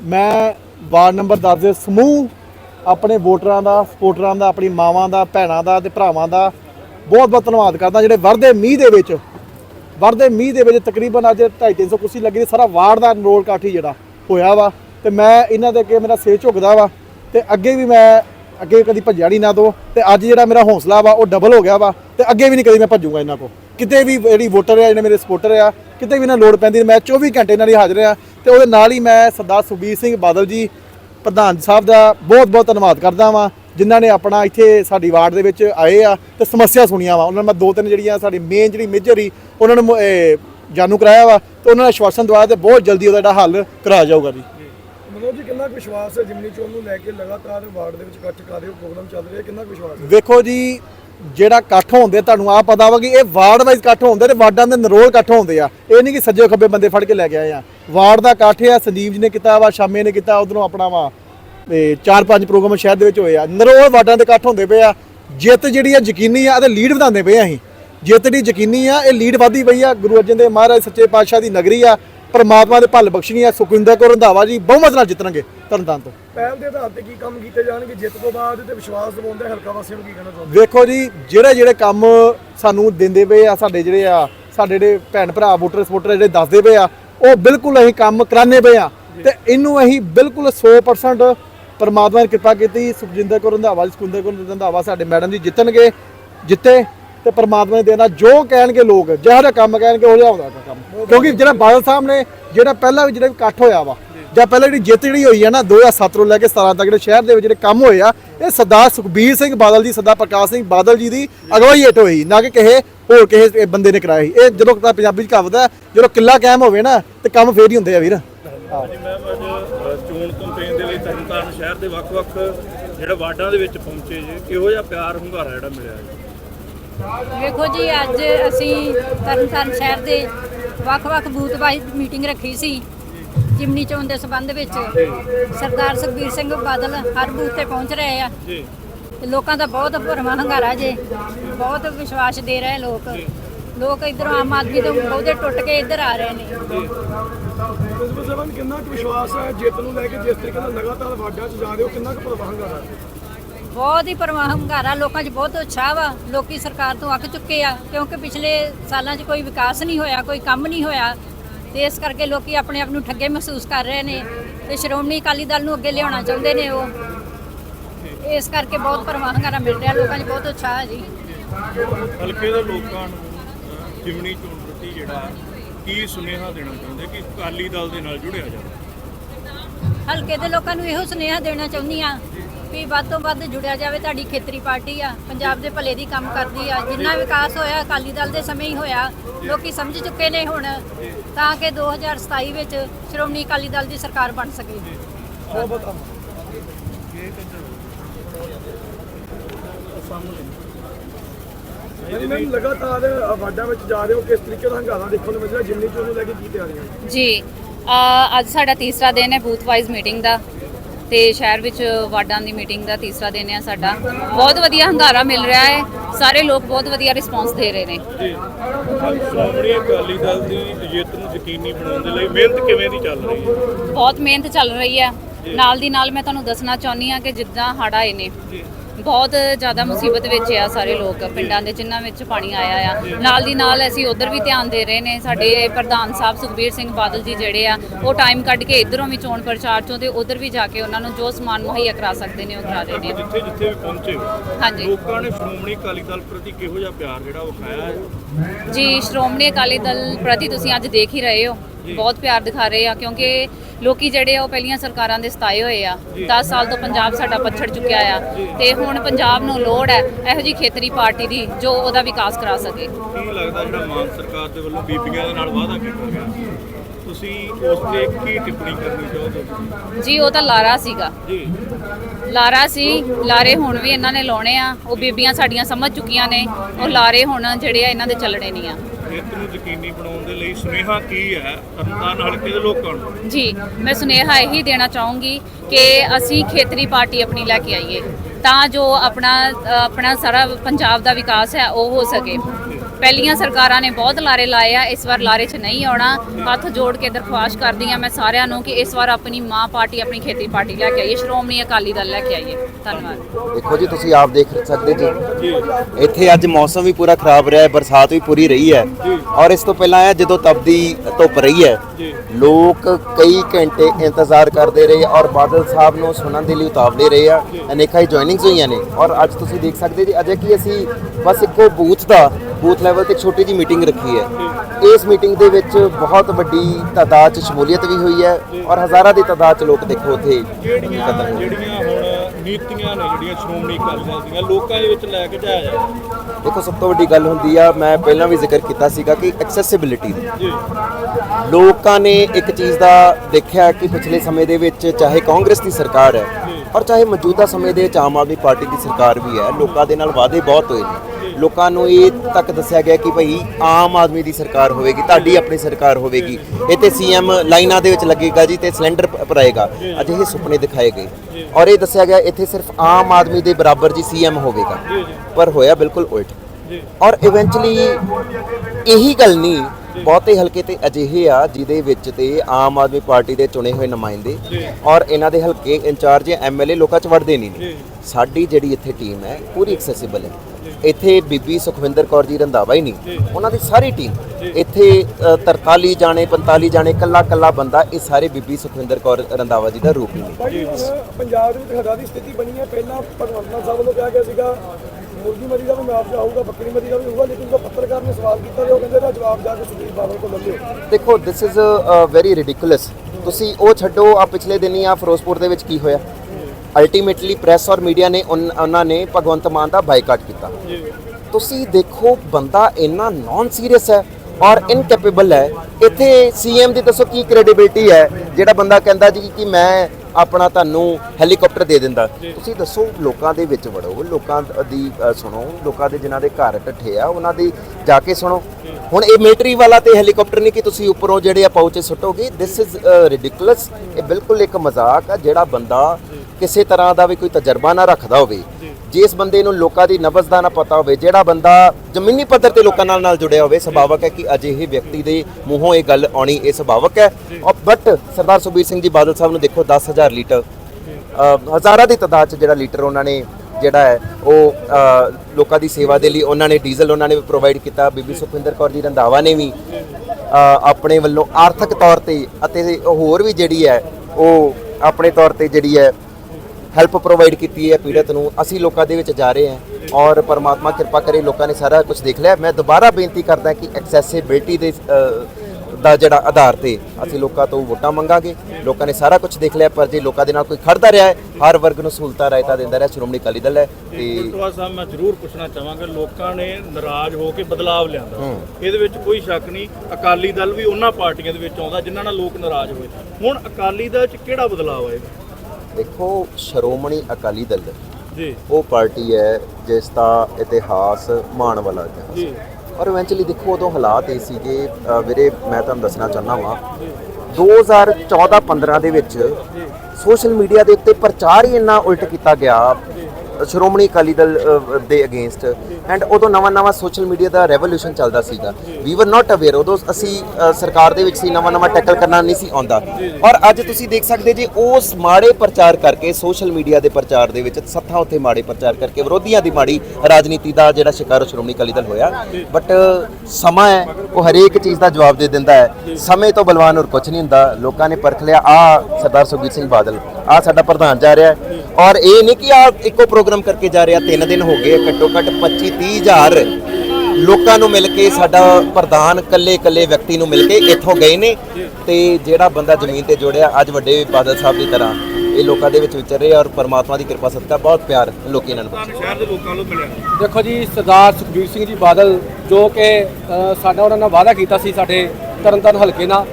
ਮੈਂ ward number 10 ਦੇ ਸਮੂਹ ਆਪਣੇ ਵੋਟਰਾਂ ਦਾ ਸਪੋਰਟਰਾਂ ਦਾ, ਆਪਣੀ ਮਾਵਾਂ ਦਾ, ਭੈਣਾਂ ਦਾ ਤੇ ਭਰਾਵਾਂ ਦਾ ਬਹੁਤ ਬਹੁਤ ਧੰਨਵਾਦ ਕਰਦਾ। ਜਿਹੜੇ ਵਰਦੇ ਮੀਂਹ ਦੇ ਵਿੱਚ, ਵਰਦੇ ਮੀਂਹ ਦੇ ਵਿੱਚ ਤਕਰੀਬਨ ਅੱਜ 250 ਕੁਰਸੀ ਲੱਗੀ ਸਾਰਾ ਵਾਰਡ ਦਾ ਰੋਲ ਕਾਠੀ ਜਿਹੜਾ ਹੋਇਆ ਵਾ। ਤੇ ਮੈਂ ਇਹਨਾਂ ਦੇ ਅੱਗੇ ਮੇਰਾ ਸਿਰ ਝੁਕਦਾ ਵਾ ਤੇ ਅੱਗੇ ਵੀ ਮੈਂ ਅੱਗੇ ਕਦੀ ਭੱਜਿਆ ਨਹੀਂ ਨਾ ਤੋਂ ਤੇ ਅੱਜ ਜਿਹੜਾ ਮੇਰਾ ਹੌਸਲਾ ਵਾ ਉਹ ਡਬਲ ਹੋ ਗਿਆ ਵਾ ਤੇ ਅੱਗੇ ਵੀ ਨਹੀਂ ਕਦੀ ਮੈਂ ਭੱਜੂਗਾ ਇਹਨਾਂ ਕੋ ਕਿਤੇ ਵੀ ਜਿਹੜੀ ਵੋਟਰ ਆ, ਜਿਹੜੇ ਮੇਰੇ ਸਪੋਰਟਰ ਆ ਕਿਤੇ ਵੀ ਨਾ ਲੋੜ ਪੈਂਦੀ। ਮੈਂ 24 ਘੰਟੇ ਇਹਨਾਂ ਦੀ ਹਾਜ਼ਰ ਆ ਤੇ ਉਹਦੇ ਨਾਲ ਹੀ ਮੈਂ ਸਰਦਾਰ ਸੁਖਬੀਰ ਸਿੰਘ ਬਾਦਲ ਜੀ ਪ੍ਰਧਾਨ ਸਾਹਿਬ ਦਾ ਬਹੁਤ ਬਹੁਤ ਧੰਨਵਾਦ ਕਰਦਾ ਵਾਂ ਜਿਨ੍ਹਾਂ ਨੇ ਆਪਣਾ ਇੱਥੇ ਸਾਡੀ ਵਾਰਡ ਦੇ ਵਿੱਚ ਆਏ ਆ ਤੇ ਸਮੱਸਿਆ ਸੁਣੀਆਂ ਵਾ। ਉਹਨਾਂ ਨੇ ਮੈਂ ਦੋ ਤਿੰਨ ਜਿਹੜੀਆਂ ਸਾਡੀ ਮੇਨ ਜਿਹੜੀ ਮੇਜਰ ਹੀ ਉਹਨਾਂ ਨੂੰ ਜਾਣੂ ਕਰਾਇਆ ਵਾ ਤੇ ਉਹਨਾਂ ਨੇ ਆਸ਼ਵਾਸਨ ਦਵਾਇਆ ਤੇ ਬਹੁਤ ਜਲਦੀ ਉਹਦਾ ਜਿਹੜਾ ਹੱਲ ਕਰਾਇਆ ਜਾਊਗਾ ਜੀ। ਮਨੋਜ ਜੀ ਕਿੰਨਾ ਵਿਸ਼ਵਾਸ ਹੈ ਜਿਮਨੀ ਚੋਣ ਨੂੰ ਲੈ ਕੇ ਲਗਾਤਾਰ ਵਾਰਡ ਦੇ ਵਿੱਚ ਇਕੱਠ ਕਰ ਰਹੇ ਹੋ? ਪ੍ਰੋਗਰਾਮ ਚੱਲ ਰਿਹਾ ਕਿੰਨਾ ਵਿਸ਼ਵਾਸ ਹੈ? ਵੇਖੋ ਜੀ ਜਿਹੜਾ ਇਕੱਠ ਹੁੰਦੇ ਤੁਹਾਨੂੰ ਆ ਪਤਾ ਵਾ ਕਿ ਇਹ ਵਾਰਡ ਵਾਈਜ਼ ਇਕੱਠ ਹੁੰਦੇ ਤੇ ਵਾਰਡਾਂ ਦੇ ਨਰੋਲ ਇਕੱਠ ਹੁੰਦੇ ਆ। ਇਹ ਨਹੀਂ ਕਿ ਸੱਜੇ ਖੱਬੇ ਬੰਦੇ ਫੜ ਕੇ ਲੈ ਕੇ ਆਏ ਆ। ਵਾਰਡ ਦਾ ਇਕੱਠ ਆ, ਸੰਦੀਪ ਜੀ ਨੇ ਕੀਤਾ ਵਾ, ਸ਼ਾਮੇ ਨੇ ਕੀਤਾ, ਉਧਰੋਂ ਆਪਣਾ ਵਾ, ਤੇ ਚਾਰ ਪੰਜ ਪ੍ਰੋਗਰਾਮ ਸ਼ਹਿਰ ਦੇ ਵਿੱਚ ਹੋਏ ਆ। ਨਰੋਲ ਵਾਰਡਾਂ ਦੇ ਇਕੱਠ ਹੁੰਦੇ ਪਏ ਆ। ਜਿੱਤ ਜਿਹੜੀ ਆ, ਯਕੀਨੀ ਆ ਤੇ ਲੀਡ ਵਧਾਉਂਦੇ ਪਏ ਆ ਅਸੀਂ। ਜਿੱਤ ਦੀ ਯਕੀਨੀ ਆ, ਇਹ ਲੀਡ ਵਧਦੀ ਪਈ ਆ। ਗੁਰੂ ਅਰਜਨ ਦੇਵ ਮਹਾਰਾਜ ਸੱਚੇ ਪਾਤਸ਼ਾਹ ਦੀ ਨਗਰੀ ਆ। ਪਰਮਾਤਮਾ ਦੇ ਭਲ ਬਖਸ਼ਣੀ ਆ ਸੁਖਿੰਦਰ ਕੌਰ ਰੰਧਾਵਾ ਜੀ ਬਹੁਮਤ ਨਾਲ ਜਿੱਤਣਗੇ ਤਰਨਤਾਰਨ ਤੋਂ। ਪਹਿਲ ਦੇ ਆਧਾਰ ਤੇ ਕੀ ਕੰਮ ਕੀਤੇ ਜਾਣਗੇ? ਜਿੱਤ ਤੋਂ ਬਾਅਦ ਤੇ ਵਿਸ਼ਵਾਸ ਦਿਵਾਉਂਦੇ ਹਲਕਾ ਵਾਸੀਆਂ ਨੂੰ ਕੀ ਕਹਿਣਾ ਚਾਹੁੰਦੇ? ਵੇਖੋ ਜੀ ਜਿਹੜੇ ਜਿਹੜੇ ਕੰਮ ਸਾਨੂੰ ਦਿੰਦੇ ਪਏ ਆ ਸਾਡੇ ਜਿਹੜੇ ਆ ਸਾਡੇ ਜਿਹੜੇ ਭੈਣ ਭਰਾ ਵੋਟਰ ਸਪੋਰਟਰ ਜਿਹੜੇ ਦੱਸਦੇ ਪਏ ਆ ਉਹ ਬਿਲਕੁਲ ਅਸੀਂ ਕੰਮ ਕਰਾਣੇ ਪਏ ਆ। ਤੇ ਇਹਨੂੰ ਅਸੀਂ ਬਿਲਕੁਲ 100% ਪਰਮਾਤਮਾ ਨੇ ਕਿਰਪਾ ਕੀਤੀ ਸੁਖਜਿੰਦਰ ਕੌਰ ਰੰਧਾਵਾ ਜੀ ਸੁਖਿੰਦਰ ਕੌਰ ਰੰਧਾਵਾ ਸਾਡੇ ਮੈਡਮ ਜੀ ਜਿੱਤਣਗੇ ਜਿੱਤੇ। ਤੇ ਪਰਮਾਤਮਾ ਨੇ ਦੇਣਾ ਜੋ ਕਹਿਣਗੇ ਲੋਕ ਜਿਹੜਾ ਜਿਹਾ ਕੰਮ ਕਹਿਣਗੇ, ਉਹ ਜਿਹਾ ਹੁੰਦਾ ਕੰਮ। ਕਿਉਂਕਿ ਜਿਹੜਾ ਬਾਦਲ ਸਾਹਿਬ ਨੇ, ਜਿਹੜਾ ਪਹਿਲਾਂ ਵੀ ਜਿਹੜਾ ਇਕੱਠ ਹੋਇਆ ਵਾ, ਜਾਂ ਪਹਿਲਾਂ ਜਿਹੜੀ ਜਿੱਤ ਜਿਹੜੀ ਹੋਈ ਹੈ ਨਾ 2007 ਤੋਂ ਲੈ ਕੇ 17 ਤੱਕ ਜਿਹੜੇ ਸ਼ਹਿਰ ਦੇ ਵਿੱਚ ਜਿਹੜੇ ਕੰਮ ਹੋਏ ਆ, ਇਹ ਸਰਦਾਰ ਸੁਖਬੀਰ ਸਿੰਘ ਬਾਦਲ ਜੀ, ਸਰਦਾਰ ਪ੍ਰਕਾਸ਼ ਸਿੰਘ ਬਾਦਲ ਜੀ ਦੀ ਅਗਵਾਈ ਹੇਠ ਹੋਈ, ਨਾ ਕਿ ਕਿਸੇ ਹੋਰ ਕਿਸੇ ਬੰਦੇ ਨੇ ਕਰਾਇਆ ਸੀ ਇਹ ਜਦੋਂ ਤਾਂ ਪੰਜਾਬੀ ਚ ਕਹਾਵਤ ਹੈ ਜਦੋਂ ਕਿੱਲਾ ਕਾਇਮ ਹੋਵੇ ਨਾ, ਤੇ ਕੰਮ ਫੇਰ ਹੀ ਹੁੰਦੇ ਆ ਵੀਰ। ਹਾਂਜੀ ਮੈਮ ਅੱਜ ਚੋਣ ਕੰਪੇਨ ਦੇ ਲਈ ਤਰਨਤਾਰਨ ਸ਼ਹਿਰ ਦੇ ਵੱਖ-ਵੱਖ ਜਿਹੜੇ ਵਾਰਡਾਂ ਦੇ ਵਿੱਚ ਪਹੁੰਚੇ ਜੇ, ਕਿਹੋ ਜਿਹਾ ਪਿਆਰ ਹੁੰਗਾਰਾ ਜਿਹੜਾ ਮਿਲਿਆ ਜੀ? ਵੇਖੋ ਜੀ ਅੱਜ ਅਸੀਂ ਤਰਨਤਾਰਨ ਸ਼ਹਿਰ ਦੇ ਵੱਖ-ਵੱਖ ਬੂਥ ਵਾਈਜ਼ ਮੀਟਿੰਗ ਰੱਖੀ ਸੀ ਜਿਮਨੀ ਚੋਣ ਦੇ ਸਬੰਧ ਵਿੱਚ। ਸਰਦਾਰ ਸੁਖਬੀਰ ਸਿੰਘ ਬਾਦਲ ਹਰ ਬੂਥ ਤੇ ਪਹੁੰਚ ਰਹੇ ਆ। ਜੀ। ਤੇ ਲੋਕਾਂ ਦਾ ਬਹੁਤ ਭਰਵਾਂ ਹੰਗਾਰਾ ਜੇ। ਬਹੁਤ ਵਿਸ਼ਵਾਸ ਦੇ ਰਹੇ ਲੋਕ। ਲੋਕ ਇਧਰੋਂ ਆਮ ਆਦਮੀ ਤੋਂ ਬਹੁਤੇ ਟੁੱਟ ਕੇ ਇੱਧਰ ਆ ਰਹੇ ਨੇ। ਸਾਹਿਬਾਨ ਕਿੰਨਾ ਕੁ ਵਿਸ਼ਵਾਸ ਹੈ? ਜਿੱਤ ਨੂੰ ਲੈ ਕੇ ਜਿਸ ਤਰੀਕੇ ਨਾਲ ਲਗਾਤਾਰ ਵਾਰਡਾਂ 'ਚ ਜਾ ਰਹੇ ਹੋ ਕਿੰਨਾ ਕੁ ਪ੍ਰਵਾਹ ਹੈ? ਬਹੁਤ ਹੀ ਪਰਵਾਹ ਹੰਗਾਰਾ ਲੋਕਾਂ 'ਚ ਬਹੁਤ ਉਤਸ਼ਾਹ ਵਾ। ਲੋਕੀ ਸਰਕਾਰ ਤੋਂ ਅੱਕ ਚੁੱਕੇ ਆ ਕਿਉਂਕਿ ਪਿਛਲੇ ਸਾਲਾਂ 'ਚ ਕੋਈ ਵਿਕਾਸ ਨਹੀਂ ਹੋਇਆ ਕੋਈ ਕੰਮ ਨਹੀਂ ਹੋਇਆ। ਤੇ ਇਸ ਕਰਕੇ ਲੋਕੀ ਆਪਣੇ ਆਪ ਨੂੰ ਠੱਗੇ ਮਹਿਸੂਸ ਕਰ ਰਹੇ ਨੇ ਤੇ ਸ਼੍ਰੋਮਣੀ ਅਕਾਲੀ ਦਲ ਨੂੰ ਅੱਗੇ ਲਿਆਉਣਾ ਚਾਹੁੰਦੇ ਨੇ ਉਹ। ਇਸ ਕਰਕੇ ਬਹੁਤ ਪਰਵਾਹ ਹੰਗਾਰਾ ਮਿਲ ਰਿਹਾ ਲੋਕਾਂ 'ਚ ਬਹੁਤ ਉਤਸ਼ਾਹ ਹੈ ਜੀ। ਹਲਕੇ ਦੇ ਲੋਕਾਂ ਨੂੰ ਅ, ਜਿਮਨੀ ਚੋਣ ਪ੍ਰਤੀ ਜਿਹੜਾ ਕੀ ਸੁਨੇਹਾ ਦੇਣਾ ਚਾਹੁੰਦੇ ਕਿ ਅਕਾਲੀ ਦਲ ਦੇ ਨਾਲ ਜੁੜਿਆ ਜਾਵੇ? ਹਲਕੇ ਦੇ ਲੋਕਾਂ ਨੂੰ ਇਹੋ ਸੁਨੇਹਾ ਦੇਣਾ ਚਾਹੁੰਦੀ ਆ ਵੀ ਵੱਧ ਤੋਂ ਵੱਧ ਜੁੜਿਆ ਜਾਵੇ ਤੁਹਾਡੀ ਖੇਤਰੀ ਪਾਰਟੀ ਆ ਪੰਜਾਬ ਦੇ ਭਲੇ ਦੀ ਕੰਮ ਕਰਦੀ ਆ। ਜਿੰਨਾ ਵਿਕਾਸ ਹੋਇਆ ਅਕਾਲੀ ਦਲ ਦੇ ਸਮੇਂ ਹੀ ਹੋਇਆ ਲੋਕੀ ਸਮਝ ਚੁੱਕੇ ਨੇ ਹੁਣ ਤਾਂ ਕਿ 2027 ਵਿੱਚ ਸ਼੍ਰੋਮਣੀ ਅਕਾਲੀ ਦਲ ਦੀ ਸਰਕਾਰ ਬਣ ਸਕੇ। ਮੈਮ ਲਗਾਤਾਰ ਵਿੱਚ ਜਾ ਰਹੇ ਹੋ ਕਿਸ ਤਰੀਕੇ ਦਾ ਹੰਗਾਰਾ ਦੇਖਣ ਨੂੰ ਮਿਲ ਰਿਹਾ ਜਿਮਨੀ ਚੋਣ ਨੂੰ ਲੈ ਕੇ ਕੀ ਤਿਆਰੀਆਂ ਜੀ ਅ, ਅੱਜ ਸਾਡਾ ਤੀਸਰਾ ਦਿਨ ਹੈ ਬੂਥ ਵਾਈਜ਼ ਮੀਟਿੰਗ ਦਾ। ਤੇ ਸ਼ਹਿਰ ਵਿੱਚ ਵਾਰਡਾਂ ਦੀ ਮੀਟਿੰਗ ਦਾ ਤੀਸਰਾ ਦਿਨ ਹੈ ਸਾਡਾ। ਬਹੁਤ ਵਧੀਆ ਹੰਗਾਰਾ ਮਿਲ ਰਿਹਾ ਹੈ। ਸਾਰੇ ਲੋਕ ਬਹੁਤ ਵਧੀਆ ਰਿਸਪੌਂਸ ਦੇ ਰਹੇ ਨੇ। ਜੀ। ਸ਼੍ਰੋਮਣੀ ਅਕਾਲੀ ਦਲ ਦੀ ਜਿੱਤ ਨੂੰ ਯਕੀਨੀ ਬਣਾਉਣ ਦੇ ਲਈ ਮਿਹਨਤ ਕਿਵੇਂ ਦੀ ਚੱਲ ਰਹੀ ਹੈ? ਬਹੁਤ ਮਿਹਨਤ ਚੱਲ ਰਹੀ ਹੈ। ਨਾਲ ਦੀ ਨਾਲ ਮੈਂ ਤੁਹਾਨੂੰ ਦੱਸਣਾ ਚਾਹੁੰਦੀ ਹਾਂ ਕਿ ਜਿੱਦਾਂ ਹੜ੍ਹ ਆਏ ਨੇ। ਬਹੁਤ ਜ਼ਿਆਦਾ ਮੁਸੀਬਤ ਵਿੱਚ ਆ ਸਾਰੇ ਲੋਕ ਪਿੰਡਾਂ ਦੇ ਜਿਨ੍ਹਾਂ ਵਿੱਚ ਪਾਣੀ ਆਇਆ ਆ। ਨਾਲ ਦੀ ਨਾਲ ਅਸੀਂ ਉਧਰ ਵੀ ਧਿਆਨ ਦੇ ਰਹੇ ਨੇ ਸਾਡੇ ਪ੍ਰਧਾਨ ਸਾਹਿਬ ਸੁਖਬੀਰ ਸਿੰਘ ਬਾਦਲ ਜੀ ਜਿਹੜੇ ਆ ਉਹ ਟਾਈਮ ਕੱਢ ਕੇ ਇਧਰੋਂ ਵੀ ਚੋਣ ਪ੍ਰਚਾਰ ਚੋਂ ਤੇ ਉਧਰ ਵੀ ਜਾ ਕੇ ਉਹਨਾਂ ਨੂੰ ਜੋ ਸਮਾਨ ਮੁਹੱਈਆ ਕਰਾ ਸਕਦੇ ਨੇ ਉਹ ਕਰਾ ਰਹੇ ਨੇ। ਜਿੱਥੇ ਜਿੱਥੇ ਵੀ ਪਹੁੰਚੇ ਹਾਂਜੀ। ਲੋਕਾਂ ਨੇ ਸ਼੍ਰੋਮਣੀ ਅਕਾਲੀ ਦਲ ਪ੍ਰਤੀ ਕਿਹੋ ਜਿਹਾ ਪਿਆਰ ਜਿਹੜਾ ਵਿਖਾਇਆ ਹੈ? ਜੀ ਸ਼੍ਰੋਮਣੀ ਅਕਾਲੀ ਦਲ ਪ੍ਰਤੀ ਤੁਸੀਂ ਅੱਜ ਦੇਖ ਹੀ ਰਹੇ ਹੋ। ਬਹੁਤ ਪਿਆਰ ਦਿਖਾ ਰਹੇ ਆ ਕਿਉਂਕਿ ਲੋਕੀ ਜਿਹੜੇ ਆ ਉਹ ਪਹਿਲੀਆਂ ਸਰਕਾਰਾਂ ਦੇ ਸਤਾਏ ਹੋਏ ਆ। 10 ਸਾਲ ਤੋਂ ਪੰਜਾਬ ਸਾਡਾ ਪੱਛੜ ਚੁੱਕਿਆ ਆ ਤੇ ਹੁਣ ਪੰਜਾਬ ਨੂੰ ਲੋੜ ਹੈ ਇਹੋ ਜੀ ਖੇਤਰੀ ਪਾਰਟੀ ਦੀ ਜੋ ਉਹਦਾ ਵਿਕਾਸ ਕਰਾ ਸਕੇ। ਕੀ ਲੱਗਦਾ ਜਿਹੜਾ ਮਾਨ ਸਰਕਾਰ ਦੇ ਵੱਲੋਂ ਬੀਬੀਆਂ ਦੇ ਨਾਲ ਵਾਅਦਾ ਕੀਤਾ ਗਿਆ? ਤੁਸੀਂ ਉਸ ਤੇ ਕੀ ਟਿੱਪਣੀ ਕਰਨੀ ਚਾਹੋਗੇ? ਜੀ ਉਹ ਤਾਂ ਲਾਰਾ ਸੀਗਾ। ਜੀ। ਲਾਰਾ ਸੀ ਲਾਰੇ ਹੁਣ ਵੀ ਇਹਨਾਂ ਨੇ ਲਾਉਣੇ ਆ। ਉਹ ਬੀਬੀਆਂ ਸਾਡੀਆਂ ਸਮਝ ਚੁੱਕੀਆਂ ਨੇ। ਉਹ ਲਾਰੇ ਹੁਣ ਜਿਹੜੇ ਆ ਇਹਨਾਂ ਦੇ ਚੱਲਣੇ ਨਹੀਂ ਆ। ਜਿੱਤ ਨੂੰ ਯਕੀਨੀ ਬਣਾਉਣ ਦੇ ਲਈ ਸੁਨੇਹਾ ਕੀ ਹੈ? ਤਰਨਤਾਰਨ ਹਲਕੇ ਦੇ ਲੋਕਾਂ ਨੂੰ? ਜੀ, ਮੈਂ ਸੁਨੇਹਾ ਇਹੀ ਦੇਣਾ ਚਾਹੂੰਗੀ ਕਿ ਅਸੀਂ ਖੇਤਰੀ ਪਾਰਟੀ ਆਪਣੀ ਲੈ ਕੇ ਆਈਏ ਤਾਂ ਜੋ ਆਪਣਾ ਆਪਣਾ ਸਾਰਾ ਪੰਜਾਬ ਦਾ ਵਿਕਾਸ ਹੈ, ਉਹ ਹੋ ਸਕੇ। ਪਹਿਲੀਆਂ ਸਰਕਾਰਾਂ ਨੇ ਬਹੁਤ ਲਾਰੇ ਲਾਏ ਆ ਇਸ ਵਾਰ ਲਾਰੇ 'ਚ ਨਹੀਂ ਆਉਣਾ। ਹੱਥ ਜੋੜ ਕੇ ਦਰਖਾਸਤ ਕਰਦੀ ਆ ਮੈਂ ਸਾਰਿਆਂ ਨੂੰ ਕਿ ਇਸ ਵਾਰ ਆਪਣੀ ਮਾਂ ਪਾਰਟੀ ਆਪਣੀ ਖੇਤੀ ਪਾਰਟੀ ਲੈ ਕੇ ਆਈਏ। ਸ਼੍ਰੋਮਣੀ ਅਕਾਲੀ ਦਲ ਲੈ ਕੇ ਆਈਏ। ਧੰਨਵਾਦ। ਦੇਖੋ ਜੀ ਤੁਸੀਂ ਆਪ ਦੇਖ ਸਕਦੇ ਜੀ। ਇੱਥੇ ਅੱਜ ਮੌਸਮ ਵੀ ਪੂਰਾ ਖਰਾਬ ਰਿਹਾ ਹੈ ਬਰਸਾਤ ਵੀ ਪੂਰੀ ਰਹੀ ਹੈ। ਔਰ ਇਸ ਤੋਂ ਪਹਿਲਾਂ ਇਹ ਜਦੋਂ ਤਪਦੀ ਧੁੱਪ ਰਹੀ ਹੈ ਲੋਕ ਕਈ ਘੰਟੇ ਇੰਤਜ਼ਾਰ ਕਰਦੇ ਰਹੇ ਔਰ ਬਾਦਲ ਸਾਹਿਬ ਨੂੰ ਸੁਣਨ ਦੇ ਲਈ ਉਤਾਵਲੇ ਰਹੇ ਆ। ਅਨੇਕਾਂ ਹੀ ਜੁਆਇਨਿੰਗਸ ਹੋਈਆਂ ਨੇ। ਔਰ ਅੱਜ ਤੁਸੀਂ ਦੇਖ ਸਕਦੇ ਜੀ ਅਜੇ ਕੀ ਅਸੀਂ ਬਸ ਇੱਕੋ ਬੂਥ ਦਾ ਬੂਥ ਲੈਵਲ ਤੇ ਛੋਟੀ ਜੀ ਮੀਟਿੰਗ ਰੱਖੀ ਹੈ। ਇਸ ਮੀਟਿੰਗ ਦੇ ਵਿੱਚ ਬਹੁਤ ਵੱਡੀ ਤਾਦਾਦ ਚ ਸ਼ਮੂਲੀਅਤ ਵੀ ਹੋਈ ਹੈ ਔਰ ਹਜ਼ਾਰਾਂ ਦੀ ਤਾਦਾਦ ਚ ਲੋਕ ਦੇਖੋ ਉੱਥੇ ਜਿਹੜੀਆਂ ਹੁਣ ਨੀਤੀਆਂ ਨੇ ਜਿਹੜੀਆਂ ਸ਼੍ਰੋਮਣੀ ਅਕਾਲੀਆਂ ਦੀਆਂ ਲੋਕਾਂ ਦੇ ਵਿੱਚ ਲੈ ਕੇ ਜਾਇਆ ਜਾਏ ਦੇਖੋ ਸਭ ਤੋਂ ਵੱਡੀ ਗੱਲ ਹੁੰਦੀ ਆ ਮੈਂ ਪਹਿਲਾਂ ਵੀ ਜ਼ਿਕਰ ਕੀਤਾ ਸੀਗਾ ਕਿ ਐਕਸੈਸਿਬਿਲਿਟੀ ਦੀ। ਲੋਕਾਂ ਨੇ ਇੱਕ ਚੀਜ਼ ਦਾ ਦੇਖਿਆ ਕਿ ਪਿਛਲੇ ਸਮੇਂ ਦੇ ਵਿੱਚ ਚਾਹੇ ਕਾਂਗਰਸ ਦੀ ਸਰਕਾਰ ਹੈ ਔਰ ਚਾਹੇ ਮੌਜੂਦਾ ਸਮੇਂ ਦੇ ਵਿੱਚ ਆਮ ਆਦਮੀ ਪਾਰਟੀ ਦੀ ਸਰਕਾਰ ਵੀ ਹੈ ਲੋਕਾਂ ਦੇ ਨਾਲ ਵਾਅਦੇ ਬਹੁਤ ਹੋਏ ਨੇ। ਲੋਕਾਂ ਨੂੰ ਇਹ ਤੱਕ ਦੱਸਿਆ ਗਿਆ ਕਿ ਭਈ ਆਮ ਆਦਮੀ ਦੀ ਸਰਕਾਰ ਹੋਵੇਗੀ, ਤੁਹਾਡੀ ਆਪਣੀ ਸਰਕਾਰ ਹੋਵੇਗੀ। ਇੱਥੇ ਸੀਐਮ ਲਾਈਨਾਂ ਦੇ ਵਿੱਚ ਲੱਗੇਗਾ ਜੀ ਤੇ ਸਿਲੰਡਰ ਭਰਾਏਗਾ। ਅਜਿਹੇ ਸੁਪਨੇ ਦਿਖਾਏ ਗਏ। ਔਰ ਇਹ ਦੱਸਿਆ ਗਿਆ ਇੱਥੇ ਸਿਰਫ ਆਮ ਆਦਮੀ ਦੇ ਬਰਾਬਰ ਜੀ ਸੀਐਮ ਹੋਵੇਗਾ। ਪਰ ਹੋਇਆ ਬਿਲਕੁਲ ਉਲਟ। ਔਰ ਇਵੈਂਚੁਅਲੀ ਇਹੀ ਗੱਲ ਨਹੀਂ, ਬਹੁਤੇ ਹਲਕੇ ਤੇ ਅਜਿਹੇ ਆ ਜਿਹਦੇ ਵਿੱਚ ਤੇ ਆਮ ਆਦਮੀ ਪਾਰਟੀ ਦੇ ਚੁਣੇ ਹੋਏ ਨੁਮਾਇੰਦੇ ਔਰ ਇਹਨਾਂ ਦੇ ਹਲਕੇ ਇੰਚਾਰਜ ਜਾਂ ਐਮਐਲਏ ਲੋਕਾਂ 'ਚ ਵੜਦੇ ਨਹੀਂ ਨੇ। ਸਾਡੀ ਜਿਹੜੀ ਇੱਥੇ ਟੀਮ ਹੈ, ਪੂਰੀ ਐਕਸੈਸਿਬਲ ਹੈ। ਇੱਥੇ ਬੀਬੀ ਸੁਖਵਿੰਦਰ ਕੌਰ ਜੀ ਰੰਧਾਵਾ ਹੀ ਨਹੀਂ। ਉਹਨਾਂ ਦੀ ਸਾਰੀ ਟੀਮ ਇੱਥੇ ਅ, 43 ਜਾਣੇ 45 ਜਾਣੇ ਕੱਲਾ ਕੱਲਾ ਬੰਦਾ ਇਹ ਸਾਰੇ ਬੀਬੀ ਸੁਖਵਿੰਦਰ ਕੌਰ ਰੰਧਾਵਾ ਜੀ ਦਾ ਰੂਪ ਹੀ ਨੇ ਪੰਜਾਬ ਦੇ ਵਿੱਚ ਹੜਾ ਦੀ ਸਥਿਤੀ ਬਣੀ ਹੈ। ਪਹਿਲਾਂ ਭਗਵੰਤ ਮਾਨ ਸਾਹਿਬ ਵੱਲੋਂ ਕਿਹਾ ਗਿਆ ਸੀਗਾ ਮੁਰਗੀ ਮਰੀ ਦਾ ਵੀ ਮੁਆਵਜ਼ਾ ਆਊਗਾ ਬੱਕਰੀ ਮਰੀ ਦਾ ਵੀ ਹੋਊਗਾ ਲੇਕਿਨ ਜੋ ਪੱਤਰਕਾਰ ਨੇ ਸਵਾਲ ਕੀਤਾ ਤੇ ਉਹ ਕਹਿੰਦੇ ਦਾ ਜਵਾਬ ਜਾ ਕੇ ਸੁਖਬੀਰ ਬਾਦਲ ਕੋਲ ਲੈ ਲਿਓ ਦੇਖੋ ਦਿਸ ਇਜ਼ ਵੈਰੀ ਰਿਡਿਕੂਲਸ ਤੁਸੀਂ ਉਹ ਛੱਡੋ ਆ ਪਿਛਲੇ ਦਿਨੀ ਆ ਫਿਰੋਜ਼ਪੁਰ ਦੇ ਵਿੱਚ ਕੀ ਹੋਇਆ? ਅਲਟੀਮੇਟਲੀ ਪ੍ਰੈਸ ਔਰ ਮੀਡੀਆ ਨੇ ਉਹਨਾਂ ਨੇ ਭਗਵੰਤ ਮਾਨ ਦਾ ਬਾਈਕਾਟ ਕੀਤਾ। ਤੁਸੀਂ ਦੇਖੋ ਬੰਦਾ ਇੰਨਾ ਨਾਨ ਸੀਰੀਅਸ ਹੈ ਔਰ ਇਨਕੈਪੇਬਲ ਹੈ। ਇੱਥੇ ਸੀਐਮ ਦੀ ਦੱਸੋ ਕੀ ਕ੍ਰੈਡੀਬਿਲਟੀ ਹੈ ਜਿਹੜਾ ਬੰਦਾ ਕਹਿੰਦਾ ਜੀ ਕਿ ਮੈਂ ਆਪਣਾ ਤੁਹਾਨੂੰ ਹੈਲੀਕਾਪਟਰ ਦੇ ਦਿੰਦਾ। ਤੁਸੀਂ ਦੱਸੋ ਲੋਕਾਂ ਦੇ ਵਿੱਚ ਵੜੋ ਲੋਕਾਂ ਦੀ ਸੁਣੋ ਲੋਕਾਂ ਦੇ ਜਿਨ੍ਹਾਂ ਦੇ ਘਰ ਟੱਠੇ ਆ ਉਹਨਾਂ ਦੀ ਜਾ ਕੇ ਸੁਣੋ। ਹੁਣ ਇਹ ਮਿਲਟਰੀ ਵਾਲਾ ਤੇ ਹੈਲੀਕਾਪਟਰ ਨਹੀਂ ਕਿ ਤੁਸੀਂ ਉੱਪਰੋਂ ਜਿਹੜੇ ਆ ਪਾਉਚੇ ਸੁੱਟੋਗੇ। ਦਿਸ ਇਜ਼ ਰਿਡਿਕੂਲਸ ਇਹ ਬਿਲਕੁਲ ਇੱਕ ਮਜ਼ਾਕ ਆ ਜਿਹੜਾ ਬੰਦਾ ਕਿਸੇ ਤਰ੍ਹਾਂ ਦਾ ਵੀ ਕੋਈ ਤਜਰਬਾ ਨਾ ਰੱਖਦਾ ਹੋਵੇ, ਜਿਸ ਬੰਦੇ ਨੂੰ ਲੋਕਾਂ ਦੀ ਨਬਜ਼ ਦਾ ਨਾ ਪਤਾ ਹੋਵੇ, ਜਿਹੜਾ ਬੰਦਾ ਜ਼ਮੀਨੀ ਪੱਧਰ ਤੇ ਲੋਕਾਂ ਨਾਲ ਨਾਲ ਜੁੜਿਆ ਹੋਵੇ, ਸੁਭਾਵਕ ਹੈ ਕਿ ਅਜਿਹੇ ਵਿਅਕਤੀ ਦੇ ਮੂੰਹੋਂ ਇਹ ਗੱਲ ਆਉਣੀ ਇਹ ਸੁਭਾਵਕ ਹੈ। ਔਰ ਬਟ ਸਰਦਾਰ ਸੁਖਬੀਰ ਸਿੰਘ ਜੀ ਬਾਦਲ ਸਾਹਿਬ ਨੂੰ ਦੇਖੋ 10000 ਲੀਟਰ ਹਜ਼ਾਰਾਂ ਦੀ ਤਾਦਾਦ ਚ ਜਿਹੜਾ ਲੀਟਰ ਉਹਨਾਂ ਨੇ ਜਿਹੜਾ ਹੈ, ਉਹ ਲੋਕਾਂ ਦੀ ਸੇਵਾ ਦੇ ਲਈ ਉਹਨਾਂ ਨੇ ਡੀਜ਼ਲ ਉਹਨਾਂ ਨੇ ਪ੍ਰੋਵਾਈਡ ਕੀਤਾ। ਬੀਬੀ ਸੁਖਵਿੰਦਰ ਕੌਰ ਜੀ ਰੰਧਾਵਾ ਨੇ ਵੀ ਆਪਣੇ ਵੱਲੋਂ ਆਰਥਿਕ ਤੌਰ ਤੇ ਅਤੇ ਹੋਰ ਵੀ ਜਿਹੜੀ ਹੈ, ਉਹ ਆਪਣੇ ਤੌਰ ਤੇ ਜਿਹੜੀ ਹੈ ਹੈਲਪ ਪ੍ਰੋਵਾਈਡ ਕੀਤੀ ਹੈ ਪੀੜਤ ਨੂੰ। ਅਸੀਂ ਲੋਕਾਂ ਦੇ ਵਿੱਚ ਜਾ ਰਹੇ ਹਾਂ ਔਰ ਪਰਮਾਤਮਾ ਕਿਰਪਾ ਕਰੇ ਲੋਕਾਂ ਨੇ ਸਾਰਾ ਕੁਝ ਦੇਖ ਲਿਆ। ਮੈਂ ਦੁਬਾਰਾ ਬੇਨਤੀ ਕਰਦਾ ਕਿ ਐਕਸੈਸਿਬਿਲਟੀ ਦੇ ਦਾ ਜਿਹੜਾ ਆਧਾਰ ਤੇ ਅਸੀਂ ਲੋਕਾਂ ਤੋਂ ਵੋਟਾਂ ਮੰਗਾਂਗੇ। ਲੋਕਾਂ ਨੇ ਸਾਰਾ ਕੁਝ ਦੇਖ ਲਿਆ ਪਰ ਜੇ ਲੋਕਾਂ ਦੇ ਨਾਲ ਕੋਈ ਖੜਦਾ ਰਿਹਾ ਹੈ ਹਰ ਵਰਗ ਨੂੰ ਸਹੂਲਤਾਂ ਰਾਇਤਾ ਦਿੰਦਾ ਰਿਹਾ ਸ਼੍ਰੋਮਣੀ ਅਕਾਲੀ ਦਲ ਹੈ ਤੇ ਗੁਰਦੁਆਰਾ ਸਾਹਿਬ ਮੈਂ ਜ਼ਰੂਰ ਪੁੱਛਣਾ ਚਾਹਾਂਗਾ ਲੋਕਾਂ ਨੇ ਨਾਰਾਜ਼ ਹੋ ਕੇ ਬਦਲਾਵ ਲਿਆਂਦਾ। ਇਹਦੇ ਵਿੱਚ ਕੋਈ ਸ਼ੱਕ ਨਹੀਂ ਅਕਾਲੀ ਦਲ ਵੀ ਉਹਨਾਂ ਪਾਰਟੀਆਂ ਦੇ ਵਿੱਚ ਆਉਂਦਾ ਜਿਨ੍ਹਾਂ ਨਾਲ ਲੋਕ ਨਾਰਾਜ਼ ਹੋਏ। ਹੁਣ ਅਕਾਲੀ ਦਲ 'ਚ ਕਿਹੜਾ ਬਦਲਾਵ ਆਏਗਾ? ਦੇਖੋ ਸ਼੍ਰੋਮਣੀ ਅਕਾਲੀ ਦਲ ਜੀ। ਉਹ ਪਾਰਟੀ ਹੈ ਜਿਸ ਦਾ ਇਤਿਹਾਸ ਮਾਣ ਵਾਲਾ ਹੈ। ਜੀ। ਔਰ ਇਵੈਂਚੁਅਲੀ ਦੇਖੋ ਉਦੋਂ ਹਾਲਾਤ ਇਹ ਸੀਗੇ। ਅ, ਵੀਰੇ ਮੈਂ ਤੁਹਾਨੂੰ ਦੱਸਣਾ ਚਾਹੁੰਦਾ ਵਾਂ। 2014-15 ਦੇ ਵਿੱਚ ਸੋਸ਼ਲ ਮੀਡੀਆ ਦੇ ਉੱਤੇ ਪ੍ਰਚਾਰ ਹੀ ਇੰਨਾ ਉਲਟ ਕੀਤਾ ਗਿਆ। ਸ਼੍ਰੋਮਣੀ ਅਕਾਲੀ ਦਲ ਅ, ਦੇ ਅਗੇਂਸਟ ਐਂਡ ਉਦੋਂ ਨਵਾਂ ਨਵਾਂ ਸੋਸ਼ਲ ਮੀਡੀਆ ਦਾ ਰੈਵੋਲੂਸ਼ਨ ਚੱਲਦਾ ਸੀਗਾ। ਵੀ ਵਰ ਨਾਟ ਅਵੇਅਰ ਉਦੋਂ ਅਸੀਂ ਅ, ਸਰਕਾਰ ਦੇ ਵਿੱਚ ਸੀ ਨਵਾਂ ਨਵਾਂ ਟੈਕਲ ਕਰਨਾ ਨਹੀਂ ਸੀ ਆਉਂਦਾ। ਔਰ ਅੱਜ ਤੁਸੀਂ ਦੇਖ ਸਕਦੇ ਜੀ ਉਸ ਮਾੜੇ ਪ੍ਰਚਾਰ ਕਰਕੇ ਸੋਸ਼ਲ ਮੀਡੀਆ ਦੇ ਪ੍ਰਚਾਰ ਦੇ ਵਿੱਚ ਸੱਥਾਂ ਉੱਤੇ ਮਾੜੇ ਪ੍ਰਚਾਰ ਕਰਕੇ ਵਿਰੋਧੀਆਂ ਦੀ ਮਾੜੀ ਰਾਜਨੀਤੀ ਦਾ ਜਿਹੜਾ ਸ਼ਿਕਾਰ ਉਹ ਸ਼੍ਰੋਮਣੀ ਅਕਾਲੀ ਦਲ ਹੋਇਆ। ਬਟ ਸਮਾਂ ਹੈ ਉਹ ਹਰੇਕ ਚੀਜ਼ ਦਾ ਜਵਾਬ ਦੇ ਦਿੰਦਾ ਹੈ। ਸਮੇਂ ਤੋਂ ਬਲਵਾਨ ਹੋਰ ਕੁਝ ਨਹੀਂ ਹੁੰਦਾ। ਲੋਕਾਂ ਨੇ ਪਰਖ ਲਿਆ। ਆ ਸਰਦਾਰ ਸੁਖਬੀਰ ਸਿੰਘ ਬਾਦਲ। ਆ ਸਾਡਾ ਪ੍ਰਧਾਨ ਜਾ ਰਿਹਾ ਹੈ। ਔਰ ਇਹ ਨਹੀਂ ਕਿ ਆ ਇੱਕੋ ਪ੍ਰੋਗਰਾਮ ਕਰਕੇ ਜਾ ਰਿਹਾ ਤਿੰਨ ਦਿਨ ਹੋ ਗਏ ਘੱਟੋ ਘੱਟ 25 30 ਹਜ਼ਾਰ ਲੋਕਾਂ ਨੂੰ ਮਿਲ ਕੇ ਸਾਡਾ ਪ੍ਰਧਾਨ ਕੱਲੇ ਕੱਲੇ ਵਿਅਕਤੀ ਨੂੰ ਮਿਲ ਕੇ ਇੱਥੋਂ ਗਏ ਨੇ ਤੇ ਜਿਹੜਾ ਬੰਦਾ ਜ਼ਮੀਨ ਤੇ ਜੁੜਿਆ ਅੱਜ ਵੱਡੇ ਬਾਦਲ ਸਾਹਿਬ ਦੀ ਤਰ੍ਹਾਂ ਇਹ ਲੋਕਾਂ ਦੇ ਵਿੱਚ ਵਿਚਰ ਰਹੇ ਔਰ ਪਰਮਾਤਮਾ ਦੀ ਕਿਰਪਾ ਸਦਕਾ ਬਹੁਤ ਪਿਆਰ ਲੋਕੀ ਇਹਨਾਂ ਨੂੰ ਸ਼ਹਿਰ ਦੇ ਲੋਕਾਂ ਨੂੰ ਮਿਲਿਆ। ਦੇਖੋ ਜੀ ਸਰਦਾਰ ਸੁਖਬੀਰ ਸਿੰਘ ਜੀ ਬਾਦਲ ਜੋ ਕਿ ਸਾਡਾ ਉਹਨਾਂ ਨਾਲ ਵਾਅਦਾ ਕੀਤਾ ਸੀ ਸਾਡੇ ਤਰਨਤਾਰਨ ਹਲਕੇ ਨਾਲ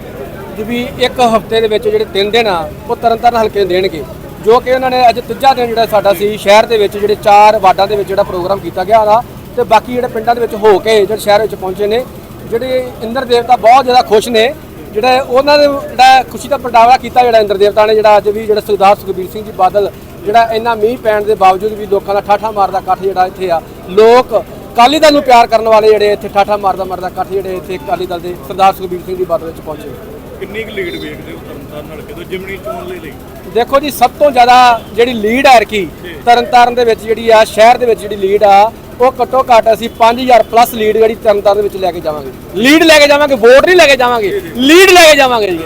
ਵੀ ਇੱਕ ਹਫ਼ਤੇ ਦੇ ਵਿੱਚ ਜਿਹੜੇ ਤਿੰਨ ਦਿਨ ਆ, ਉਹ ਤਰਨਤਾਰਨ ਹਲਕੇ ਨੂੰ ਦੇਣਗੇ। ਜੋ ਕਿ ਉਹਨਾਂ ਨੇ ਅੱਜ ਤੀਜਾ ਦਿਨ ਜਿਹੜਾ ਸਾਡਾ ਸੀ, ਸ਼ਹਿਰ ਦੇ ਵਿੱਚ ਜਿਹੜੇ ਚਾਰ ਵਾਰਡਾਂ ਦੇ ਵਿੱਚ ਜਿਹੜਾ ਪ੍ਰੋਗਰਾਮ ਕੀਤਾ ਗਿਆ ਦਾ ਤੇ ਬਾਕੀ ਜਿਹੜੇ ਪਿੰਡਾਂ ਦੇ ਵਿੱਚ ਹੋ ਕੇ ਜਿਹੜੇ ਸ਼ਹਿਰ ਵਿੱਚ ਪਹੁੰਚੇ ਨੇ, ਜਿਹੜੇ ਇੰਦਰ ਦੇਵਤਾ ਬਹੁਤ ਜ਼ਿਆਦਾ ਖੁਸ਼ ਨੇ, ਜਿਹੜਾ ਉਹਨਾਂ ਨੇ ਜਿਹੜਾ ਖੁਸ਼ੀ ਦਾ ਪ੍ਰਗਟਾਵਾ ਕੀਤਾ ਜਿਹੜਾ ਇੰਦਰ ਦੇਵਤਾ ਨੇ, ਜਿਹੜਾ ਅੱਜ ਵੀ ਜਿਹੜਾ ਸਰਦਾਰ ਸੁਖਬੀਰ ਸਿੰਘ ਜੀ ਬਾਦਲ, ਜਿਹੜਾ ਇੰਨਾ ਮੀਂਹ ਪੈਣ ਦੇ ਬਾਵਜੂਦ ਵੀ ਲੋਕਾਂ ਦਾ ਠਾਠਾ ਮਾਰਦਾ ਇਕੱਠ ਜਿਹੜਾ ਇੱਥੇ ਆ, ਲੋਕ ਅਕਾਲੀ ਦਲ ਨੂੰ ਪਿਆਰ ਕਰਨ ਵਾਲੇ ਜਿਹੜੇ ਇੱਥੇ ਠਾਠਾ ਮਾਰਦਾ ਮਾਰਦਾ ਇਕੱਠ ਜਿਹੜੇ ਇੱਥੇ ਅਕਾਲੀ ਦਲ ਦੇ ਸਰਦਾਰ ਸੁਖਬੀਰ ਸਿੰਘ ਜੀ ਬਾਦਲ ਵਿੱਚ ਪਹੁੰਚੇ। ਕਿੰਨੀ ਕੁ ਲੀਡ ਵੇਖਦੇ ਹੋ ਤਰਨਤਾਰਨ ਹਲਕੇ ਤੋਂ ਜਿਮਣੀ ਚੋਣ ਲਈ ਲਈ? ਦੇਖੋ ਜੀ ਸਭ ਤੋਂ ਜ਼ਿਆਦਾ ਜਿਹੜੀ ਲੀਡ ਹੈ ਰਕੀ ਤਰਨਤਾਰਨ ਦੇ ਵਿੱਚ ਜਿਹੜੀ ਆ ਸ਼ਹਿਰ ਦੇ ਵਿੱਚ ਜਿਹੜੀ ਲੀਡ ਆ ਉਹ ਘੱਟੋ ਘੱਟ ਅਸੀਂ 5000 ਪਲੱਸ ਲੀਡ ਜਿਹੜੀ ਤਰਨਤਾਰਨ ਦੇ ਵਿੱਚ ਲੈ ਕੇ ਜਾਵਾਂਗੇ। ਲੀਡ ਲੈ ਕੇ ਜਾਵਾਂਗੇ ਵੋਟ ਨਹੀਂ ਲੈ ਕੇ ਜਾਵਾਂਗੇ। ਲੀਡ ਲੈ ਕੇ ਜਾਵਾਂਗੇ ਜੀ।